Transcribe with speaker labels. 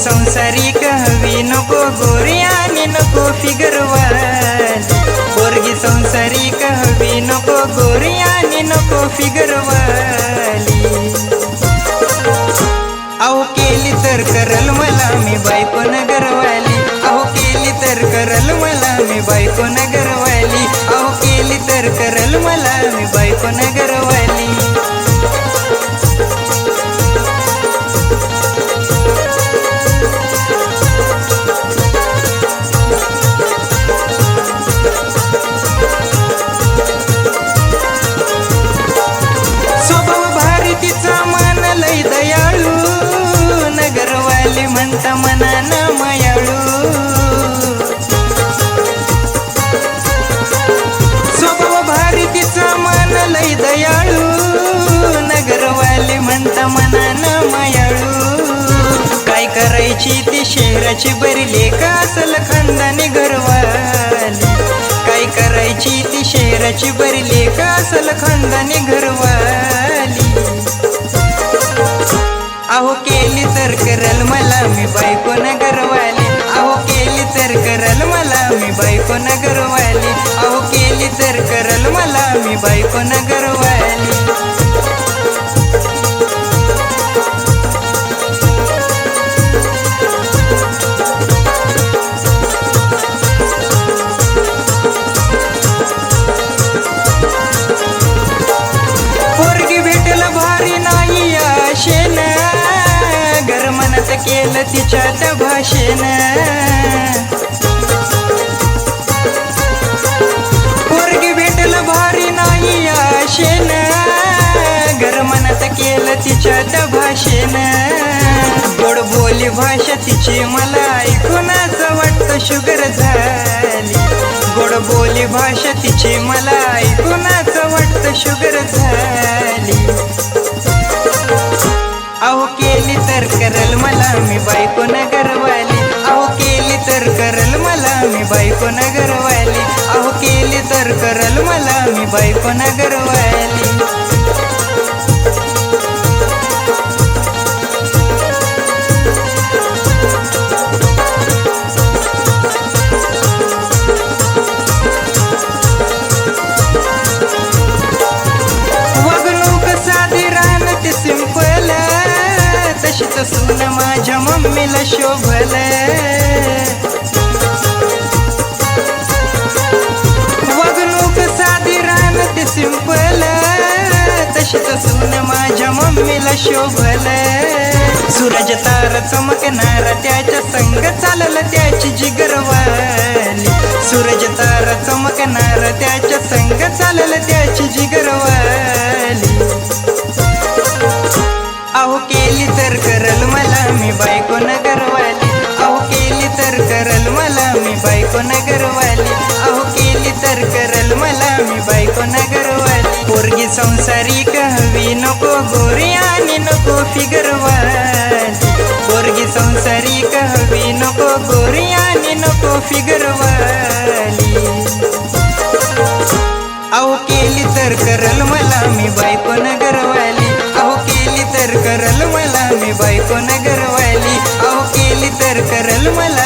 Speaker 1: संसारी कहवी नको गोरी आणि नको फिगरवाली पोरगी संसारी हवी नको गोरी आणि नको फिगरवाली अहो केली तर करल मला मी बायको नगरवाली. अहो केली तर करल मला मी बायको नगरवाली. अहो केली तर करल मला मी बायको नगरवाली म्हणता मनान मयाळू. स्वभाव भारी तिचा मन लय दयाळू. नगरवाली म्हणता मनान मयाळू. काय करायची ती शहराची बरी लेख असल खानदानी घरवाली. काय करायची ती शहराची बरी लेख असल खानदानी घरवाली. अहो केली तर करल मला मी बायको नगरवाली. अहो केली तर करल मला मी बायको नगरवाली. अहो केली तर करल मला मी बायको नगरवाली केलं तिच्यात भाषेन. पोरगी भेटल भारी नाही आशेन. घर मनात केलं तिच्यात भाषेन. गोड बोली भाषा तिची मला ऐकूनच वाटतं शुगर झाली. गोड बोली भाषा तिची मला ऐकूनच वाटतं शुगर झाली. मी बायको नगरवाली. अहो केली तर करल मला मी बायको नगरवाली. वागणूक साधी सिंपल तशीच सून माझ्या मम्मीला शोभल. तशीच सून माझ्या मम्मीला शोभल सूरज तार चमकणार त्याच्या संग चालल त्याची जिगरवाली. सूरज तार चमकणार त्याच्या संग चालल त्याची जिगरवाली. अहो केली तर करल मला मी बायको नगरवाली. अहो केली तर करल मला मी बायको नगरवाली. अहो केली तर करल संसारी कहवी नको गोरी आणि नको फिगरवाली पोरगी संसारी कहवी नको गोरी आणि नको फिगरवाली अहो केली तर करल मला मी बायको नगरवाली. अहो केली तर करल मला मी बायको नगरवाली. अहो केली तर करल मला